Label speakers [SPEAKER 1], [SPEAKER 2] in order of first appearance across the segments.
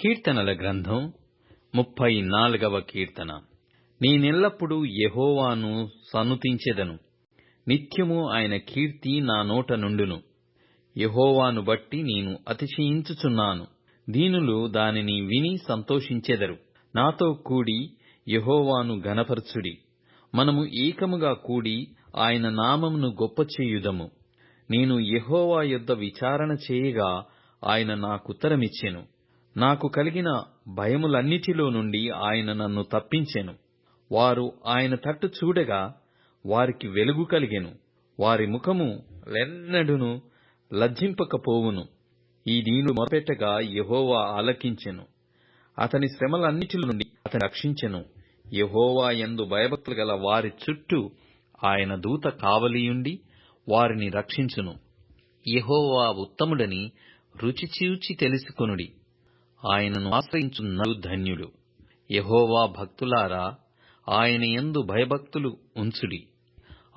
[SPEAKER 1] కీర్తనల గ్రంథం ముప్పై నాలుగవ కీర్తన. నేనెల్లప్పుడూ యహోవాను సనుతించెదను. నిత్యము ఆయన కీర్తి నా నోట నుండును. యహోవాను బట్టి నేను అతిశయించుచున్నాను. దీనులు దానిని విని సంతోషించెదరు. నాతో కూడి యహోవాను ఘనపరచుడి. మనము ఏకముగా కూడి ఆయన నామమును గొప్ప చేయుదము. నేను యహోవా యొద్ద విచారణ చేయగా ఆయన నాకుత్తరమిచ్చెను. నాకు కలిగిన భయములన్నిటిలో నుండి ఆయన నన్ను తప్పించెను. వారు ఆయన తట్టు చూడగా వారికి వెలుగు కలిగెను. వారి ముఖము లెన్నడును లజ్జింపకపోవును. ఈ దీనులు మొరపెట్టగా యెహోవా ఆలకించెను. అతని శ్రమలన్నిటిలో నుండి అతని రక్షించెను. యెహోవా యందు భయభక్తులు గల వారి చుట్టూ ఆయన దూత కావలియుండి వారిని రక్షించును. యెహోవా ఉత్తముడని రుచి చూచి తెలుసుకొనుడి. ఆయనను ఆశ్రయించున్నడు ధన్యుడు యహోవా భక్తులారా ఆయన యందు భయభక్తులు ఉంచుడి.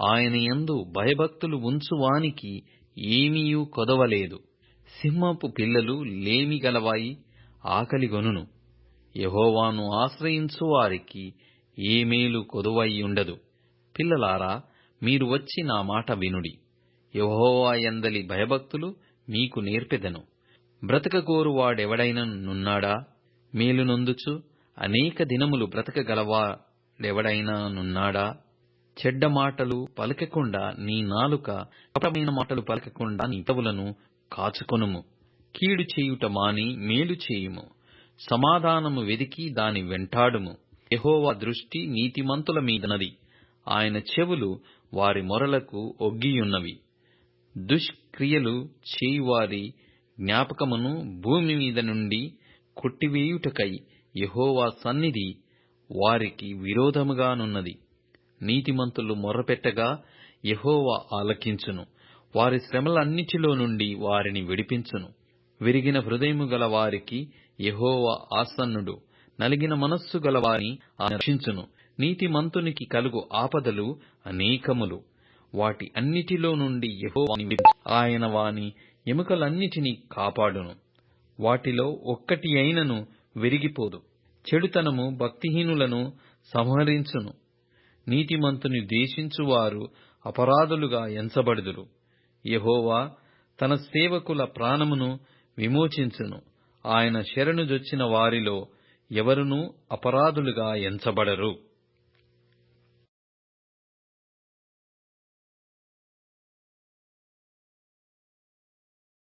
[SPEAKER 1] ఆయన యందు భయభక్తులు ఉంచువానికి ఏమీయూ కొదవలేదు. సింహపు పిల్లలు లేమి గలవాయి ఆకలిగొనును యహోవాను ఆశ్రయించు వారికి ఏ మేలు కొదువయ్యుండదు పిల్లలారా మీరు వచ్చి నా మాట వినుడి. యహోవా ఎందలి భయభక్తులు మీకు నేర్పెదను. బ్రతకగోరు వాడెవడైన నున్నాడా మేలునొందుచు అనేక దినములు బ్రతకగలవాడెవడైనా నున్నాడా చెడ్డ మాటలు పలకకుండా నీ నాలుక కపటమైన మాటలు పలకకుండా నీ పెదవులను కాచుకొనుము. కీడు చేయుట మాని మేలు చేయుము. సమాధానము వెదికి దాని వెంటాడుము. యెహోవా దృష్టి నీతిమంతుల మీదనది. ఆయన చెవులు వారి మొరలకు ఒగ్గియున్నవి. దుష్క్రియలు చేయువారి జ్ఞాపకమును భూమి మీద నుండి కొట్టివేయుటకై యహోవా సన్నిధి వారికి విరోధముగానున్నది. నీతిమంతులు మొర్రపెట్టగా యహోవా ఆలకించును. వారి శ్రమలన్నిటిలో నుండి వారిని విడిపించును. విరిగిన హృదయము గల వారికి యహోవా ఆసన్నుడు. నలిగిన మనస్సు గల వారిని రక్షించును నీతిమంతునికి కలుగు ఆపదలు అనేకములు. వాటి అన్నిటిలో నుండి యెహోవాని విడిపించు. ఆయన వాని ఎముకలన్నిటినీ కాపాడును. వాటిలో ఒక్కటి అయినను విరిగిపోదు. చెడుతనము భక్తిహీనులను సంహరించును. నీతిమంతుని ద్వేషించువారు అపరాధులుగా ఎంచబడుదురు. యెహోవా తన సేవకుల ప్రాణమును విమోచించును. ఆయన శరణుజొచ్చిన వారిలో ఎవరునూ అపరాధులుగా ఎంచబడరు.